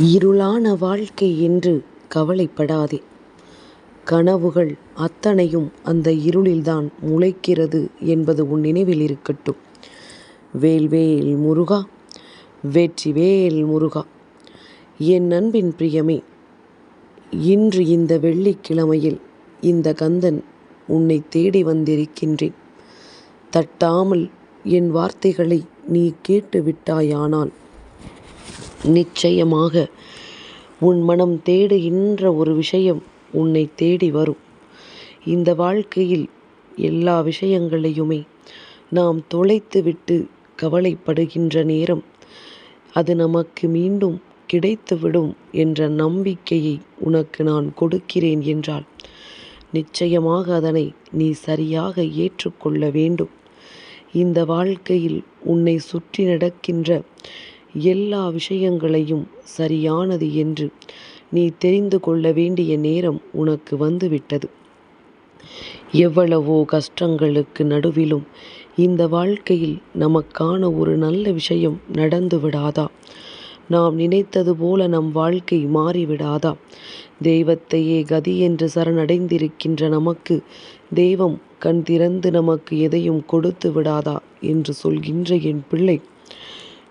இருளான வாழ்க்கை என்று கவலைப்படாதே. கனவுகள் அத்தனையும் அந்த இருளில்தான் முளைக்கிறது என்பது உன் நினைவில் இருக்கட்டும். வேல்வேல் முருகா வெற்றிவேல் முருகா. என் அன்பின் பிரியமே இன்று இந்த வெள்ளிக்கிழமையில் இந்த கந்தன் உன்னை தேடி வந்திருக்கின்றேன். தட்டாமல் என் வார்த்தைகளை நீ கேட்டு விட்டாயானால் நிச்சயமாக உன் மனம் தேடுகின்ற ஒரு விஷயம் உன்னை தேடி வரும். இந்த வாழ்க்கையில் எல்லா விஷயங்களையுமே நாம் தொலைத்துவிட்டு கவலைப்படுகின்ற நேரம் அது நமக்கு மீண்டும் கிடைத்துவிடும் என்ற நம்பிக்கையை உனக்கு நான் கொடுக்கிறேன் என்றால் நிச்சயமாக அதனை நீ சரியாக ஏற்றுக்கொள்ள வேண்டும். இந்த வாழ்க்கையில் உன்னை சுற்றி நடக்கின்ற எல்லா விஷயங்களையும் சரியானது என்று நீ தெரிந்து கொள்ள வேண்டிய நேரம் உனக்கு வந்துவிட்டது. எவ்வளவோ கஷ்டங்களுக்கு நடுவிலும் இந்த வாழ்க்கையில் நமக்கான ஒரு நல்ல விஷயம் நடந்து விடாதா? நாம் நினைத்தது போல நம் வாழ்க்கை மாறிவிடாதா? தெய்வத்தையே கதி என்று சரணடைந்திருக்கின்ற நமக்கு தெய்வம் கண் திறந்து நமக்கு எதையும் கொடுத்து விடாதா? என்று சொல்கின்ற என் பிள்ளை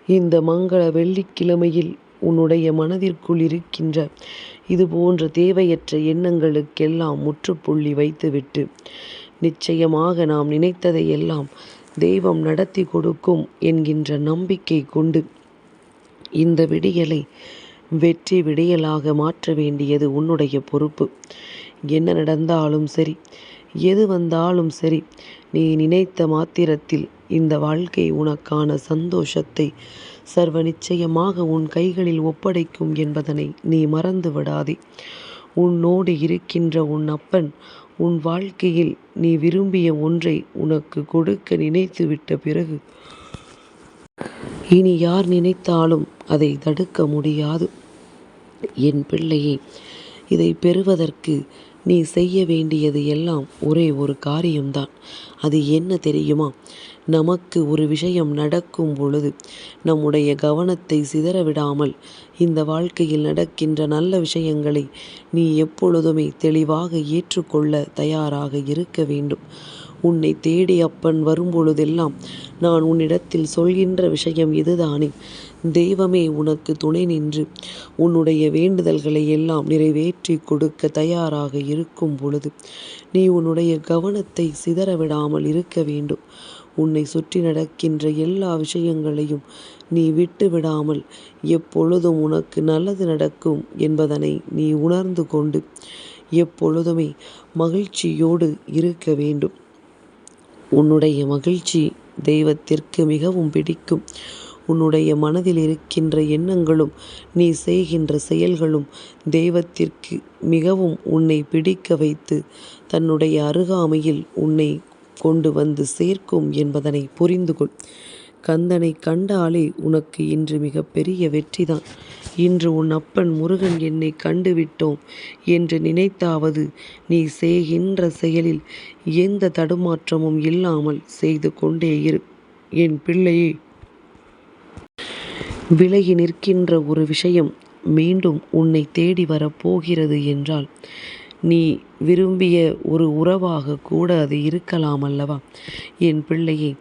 இந்த மங்கள வெள்ளிக்கிழமையில் உன்னுடைய மனதிற்குள் இருக்கின்ற இது போன்ற தேவையற்ற எண்ணங்களுக்கெல்லாம் முற்றுப்புள்ளி வைத்துவிட்டு நிச்சயமாக நாம் நினைத்ததை எல்லாம் தெய்வம் நடத்தி கொடுக்கும் என்கின்ற நம்பிக்கை கொண்டு இந்த விடியலை வெற்றி விடியலாக மாற்ற வேண்டியது உன்னுடைய பொறுப்பு. என்ன நடந்தாலும் சரி எது வந்தாலும் சரி நீ நினைத்த மாத்திரத்தில் இந்த வாழ்க்கை உனக்கான சந்தோஷத்தை சர்வ நிச்சயமாக உன் கைகளில் ஒப்படைக்கும் என்பதனை நீ மறந்து விடாதே. உன்னோடு இருக்கின்ற உன் அப்பன் உன் வாழ்க்கையில் நீ விரும்பிய ஒன்றை உனக்கு கொடுக்க நினைத்துவிட்ட பிறகு இனி யார் நினைத்தாலும் அதை தடுக்க முடியாது. என் பிள்ளையே இதை பெறுவதற்கு நீ செய்ய வேண்டியது எல்லாம் ஒரே ஒரு காரியம்தான். அது என்ன தெரியுமா? நமக்கு ஒரு விஷயம் நடக்கும் பொழுது நம்முடைய கவனத்தை சிதறவிடாமல் இந்த வாழ்க்கையில் நடக்கின்ற நல்ல விஷயங்களை நீ எப்பொழுதுமே தெளிவாக ஏற்றுக்கொள்ள தயாராக இருக்க வேண்டும். உன்னை தேடி அப்பன் வரும்பொழுதெல்லாம் நான் உன்னிடத்தில் சொல்கின்ற விஷயம் இதுதானே. தெய்வமே உனக்கு துணை நின்று உன்னுடைய வேண்டுதல்களை எல்லாம் நிறைவேற்றி கொடுக்க தயாராக இருக்கும் பொழுது நீ உன்னுடைய கவனத்தை சிதறவிடாமல் இருக்க வேண்டும். உன்னை சுற்றி நடக்கின்ற எல்லா விஷயங்களையும் நீ விட்டு விடாமல் எப்பொழுதும் உனக்கு நல்லது நடக்கும் என்பதனை நீ உணர்ந்து கொண்டு எப்பொழுதுமே மகிழ்ச்சியோடு இருக்க வேண்டும். உன்னுடைய மகிழ்ச்சி தெய்வத்திற்கு மிகவும் பிடிக்கும். உன்னுடைய மனதில் இருக்கின்ற எண்ணங்களும் நீ செய்கின்ற செயல்களும் தெய்வத்திற்கு மிகவும் உன்னை பிடிக்க வைத்து தன்னுடைய அருகாமையில் உன்னை கொண்டு வந்து சேர்க்கும் என்பதனை புரிந்து கொள் கந்தனை கண்டாலே உனக்கு இன்று மிகப்பெரிய வெற்றிதான். இன்று உன் அப்பன் முருகன் என்னை கண்டுவிட்டோம் என்று நினைத்தாவது நீ செய்கின்ற செயலில் எந்த தடுமாற்றமும் இல்லாமல் செய்து கொண்டே இரு. என் பிள்ளையே விலகி நிற்கின்ற ஒரு விஷயம் மீண்டும் உன்னை தேடி வரப்போகிறது என்றால் நீ விரும்பிய ஒரு உறவாக கூட அது இருக்கலாம் அல்லவா? என் பிள்ளையே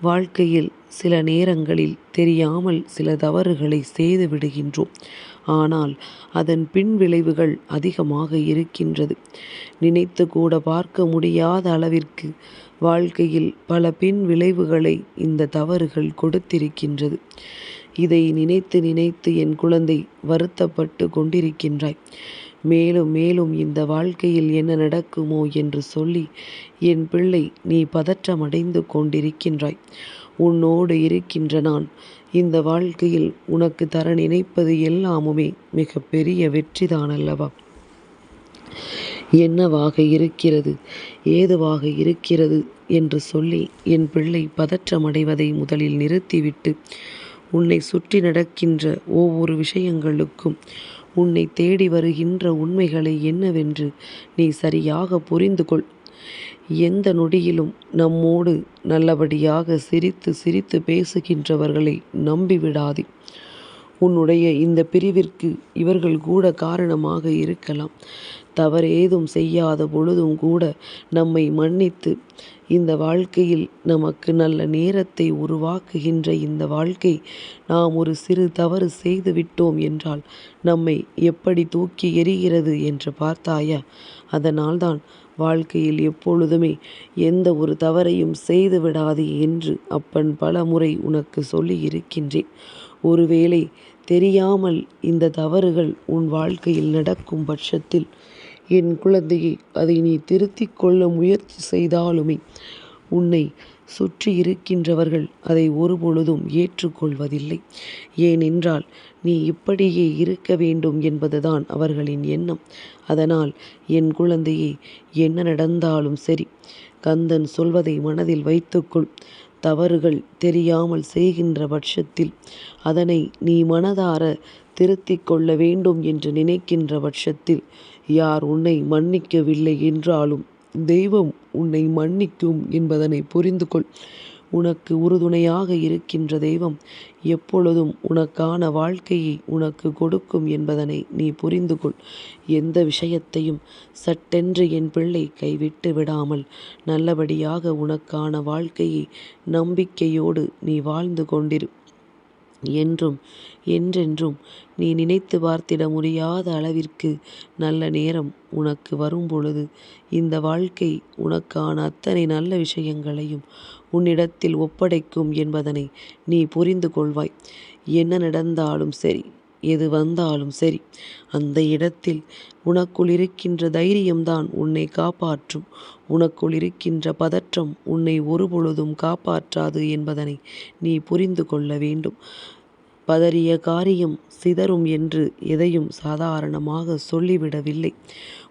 வாழ்க்கையில் சில நேரங்களில் தெரியாமல் சில தவறுகளை செய்து விடுகின்றோம். ஆனால் அதன் பின் விளைவுகள் அதிகமாக இருக்கின்றது. நினைத்து கூட பார்க்க முடியாத அளவிற்கு வாழ்க்கையில் பல பின் விளைவுகளை இந்த தவறுகள் கொடுத்திருக்கின்றது. இதை நினைத்து நினைத்து என் குழந்தை வருத்தப்பட்டு கொண்டிருக்கின்றாய். மேலும் மேலும் இந்த வாழ்க்கையில் என்ன நடக்குமோ என்று சொல்லி என் பிள்ளை நீ பதற்றமடைந்து கொண்டிருக்கின்றாய். உன்னோடு இருக்கின்ற நான் இந்த வாழ்க்கையில் உனக்கு தர நினைப்பது எல்லாமுமே மிக பெரிய வெற்றிதான் அல்லவா என்னவாக இருக்கிறது? ஏதுவாக இருக்கிறது? என்று சொல்லி என் பிள்ளை பதற்றமடைவதை முதலில் நிறுத்திவிட்டு உன்னை சுற்றி நடக்கின்ற ஒவ்வொரு விஷயங்களுக்கும் உன்னை தேடி வருகின்ற உண்மைகளை என்னவென்று நீ சரியாக புரிந்து கொள். எந்த நொடியிலும் நம்மோடு நல்லபடியாக சிரித்து சிரித்து பேசுகின்றவர்களை நம்பிவிடாதே உன்னுடைய இந்த பிரிவிற்கு இவர்கள் கூட காரணமாக இருக்கலாம். தவறேதும் செய்யாத பொழுதும் கூட நம்மை மன்னித்து இந்த வாழ்க்கையில் நமக்கு நல்ல நேரத்தை உருவாக்குகின்ற இந்த வாழ்க்கை நாம் ஒரு சிறு தவறு செய்து விட்டோம் என்றால் நம்மை எப்படி தூக்கி எறிகிறது என்று பார்த்தாயா? அதனால்தான் வாழ்க்கையில் எப்பொழுதுமே எந்த ஒரு தவறையும் செய்து விடாதே என்று அப்பன் பல முறை உனக்கு சொல்லி இருக்கின்றேன். ஒருவேளை தெரியாமல் இந்த தவறுகள் உன் வாழ்க்கையில் நடக்கும் பட்சத்தில் என் குழந்தையை அதை நீ திருத்திக் கொள்ள முயற்சி செய்தாலுமே உன்னை சுற்றி இருக்கின்றவர்கள் அதை ஒருபொழுதும் ஏற்றுக்கொள்வதில்லை. ஏனென்றால் நீ இப்படியே இருக்க வேண்டும் என்பதுதான் அவர்களின் எண்ணம். அதனால் என் குழந்தையே என்ன நடந்தாலும் சரி கந்தன் சொல்வதை மனதில் வைத்துக்கொள். தவறுகள் தெரியாமல் செய்கின்ற பட்சத்தில் அதனை நீ மனதார திருத்திக் கொள்ள வேண்டும் என்று நினைக்கின்ற பட்சத்தில் யார் உன்னை மன்னிக்கவில்லை என்றாலும் தெய்வம் உன்னை மன்னிக்கும் என்பதனை புரிந்து கொள் உனக்கு உறுதுணையாக இருக்கின்ற தெய்வம் எப்பொழுதும் உனக்கான வாழ்க்கையை உனக்கு கொடுக்கும் என்பதனை நீ புரிந்து கொள் எந்த விஷயத்தையும் சட்டென்று என் பிள்ளை கைவிட்டு விடாமல் நல்லபடியாக உனக்கான வாழ்க்கையை நம்பிக்கையோடு நீ வாழ்ந்து கொண்டிரு. என்றும் என்றென்றும் நீ நினைத்து பார்த்திட முடியாத அளவிற்கு நல்ல நேரம் உனக்கு வரும் பொழுது இந்த வாழ்க்கை உனக்கான அத்தனை நல்ல விஷயங்களையும் உன்னிடத்தில் ஒப்படைக்கும் என்பதனை நீ புரிந்து கொள்வாய். என்ன நடந்தாலும் சரி எது வந்தாலும் சரி அந்த இடத்தில் உனக்குள் இருக்கின்ற தைரியம்தான் உன்னை காப்பாற்றும். உனக்குள் இருக்கின்ற பதற்றம் உன்னை ஒருபொழுதும் காப்பாற்றாது என்பதனை நீ புரிந்து கொள்ள வேண்டும். பதறிய காரியம் சிதறும் என்று எதையும் சாதாரணமாக சொல்லிவிடவில்லை.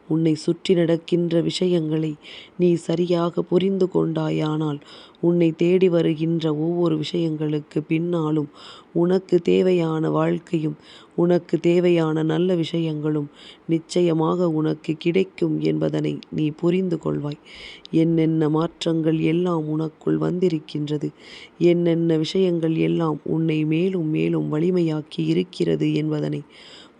உன்னை சுற்றி நடக்கின்ற விஷயங்களை நீ சரியாக புரிந்து கொண்டாயானால் உன்னை தேடி வருகின்ற ஒவ்வொரு விஷயங்களுக்கு பின்னாலும் உனக்கு தேவையான வாழ்க்கையும் உனக்கு தேவையான நல்ல விஷயங்களும் நிச்சயமாக உனக்கு கிடைக்கும் என்பதனை நீ புரிந்து கொள்வாய். என்னென்ன மாற்றங்கள் எல்லாம் உனக்குள் வந்திருக்கின்றது என்னென்ன விஷயங்கள் எல்லாம் உன்னை மேலும் மேலும் வலிமையாக்கி இருக்கிறது என்பதனை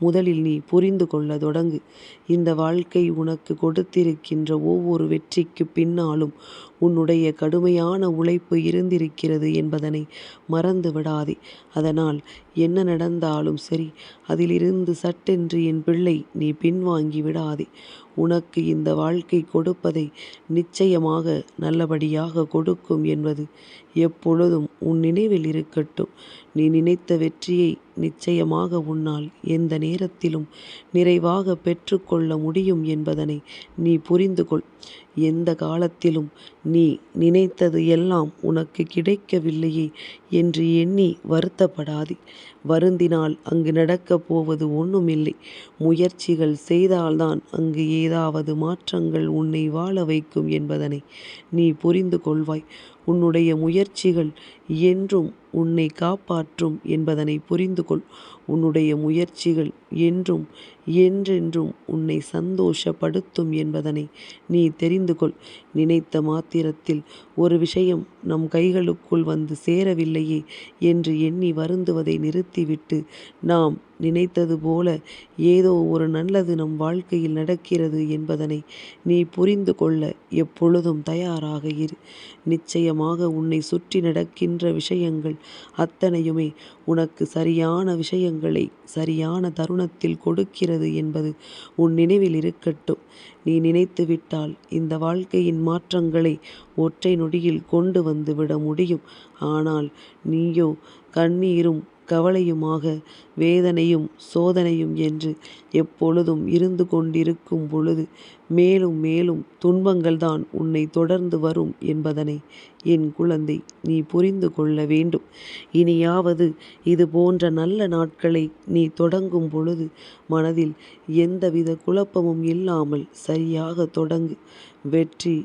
முதலில் நீ புரிந்து கொள்ள தொடங்கு. இந்த வாழ்க்கை உனக்கு கொடுத்திருக்கின்ற ஒவ்வொரு வெற்றிக்கு பின்னாலும் உன்னுடைய கடுமையான உழைப்பு இருந்திருக்கிறது என்பதனை மறந்து விடாதே. அதனால் என்ன நடந்தாலும் சரி அதிலிருந்து சட்டென்று என் பிள்ளை நீ பின்வாங்கி விடாதே. உனக்கு இந்த வாழ்க்கை கொடுப்பதை நிச்சயமாக நல்லபடியாக கொடுக்கும் என்பது எப்பொழுதும் உன் நினைவில் இருக்கட்டும். நீ நினைத்த வெற்றியை நிச்சயமாக உன்னால் எந்த நேரத்திலும் நிறைவாக பெற்றுக்கொள்ள முடியும் என்பதனை நீ புரிந்து கொள் எந்த காலத்திலும் நீ நினைத்தது எல்லாம் உனக்கு கிடைக்கவில்லையே என்று எண்ணி வருத்தப்படாதே. வருந்தினால் அங்கு நடக்கப் போவது ஒன்றுமில்லை முயற்சிகள் செய்தால்தான் அங்கு ஏதாவது மாற்றங்கள் உன்னை வாழ வைக்கும் என்பதனை நீ புரிந்து கொள்வாய். உன்னுடைய முயற்சிகள் என்றும் உன்னை காப்பாற்றும் என்பதனை புரிந்து கொள். உன்னுடைய முயற்சிகள் என்றும் என்றென்றும் உன்னை சந்தோஷப்படுத்தும் என்பதனை நீ தெரிந்து கொள். நினைத்த மாத்திரத்தில் ஒரு விஷயம் நம் கைகளுக்குள் வந்து சேரவில்லையே என்று எண்ணி வருந்துவதை நிறுத்திவிட்டு நாம் நினைத்தது போல ஏதோ ஒரு நல்லது நம் வாழ்க்கையில் நடக்கிறது என்பதனை நீ புரிந்து கொள்ள எப்பொழுதும் தயாராக இரு. நிச்சயமாக உன்னை சுற்றி நடக்கின்ற விஷயங்கள் அத்தனையுமே உனக்கு சரியான விஷயங்களை சரியான தருணத்தில் கொடுக்கிறது என்பது உன் நினைவில் இருக்கட்டும். நீ நினைத்து விட்டால் இந்த வாழ்க்கையின் மாற்றங்களை ஒற்றை நொடியில் கொண்டு வந்து விட முடியும். ஆனால் நீயோ கண்ணீரும் கவலையுமாக வேதனையும் சோதனையும் என்று எப்பொழுதும் இருந்து கொண்டிருக்கும் பொழுது மேலும் மேலும் துன்பங்கள்தான் உன்னை தொடர்ந்து வரும் என்பதனை என் குழந்தை நீ புரிந்து கொள்ள வேண்டும். இனியாவது இது போன்ற நல்ல நாட்களை நீ தொடங்கும் பொழுது மனதில் எந்தவித குழப்பமும் இல்லாமல் சரியாக தொடங்கு. வெற்றி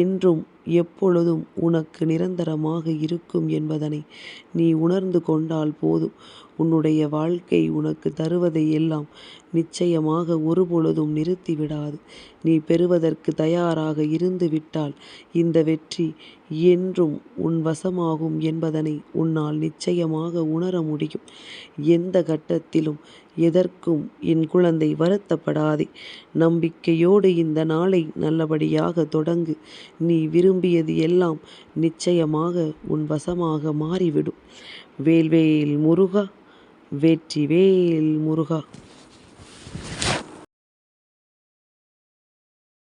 என்றும் எப்பொழுதும் உனக்கு நிரந்தரமாக இருக்கும் என்பதனை நீ உணர்ந்து கொண்டால் போதும். உன்னுடைய வாழ்க்கை உனக்கு தருவதை எல்லாம் நிச்சயமாக ஒருபொழுதும் நிறுத்திவிடாது. நீ பெறுவதற்கு தயாராக இருந்து விட்டால் இந்த வெற்றி என்றும் உன் வசமாகும் என்பதனை உன்னால் நிச்சயமாக உணர முடியும். எந்த கட்டத்திலும் எதற்கும் என் குழந்தை வருத்தப்படாதே. நம்பிக்கையோடு இந்த நாளை நல்லபடியாக தொடங்கு. நீ விரும்பியது எல்லாம் நிச்சயமாக உன் வசமாக மாறிவிடும். வேல்வேல் முருகா. வெற்றிவேல் முருகா.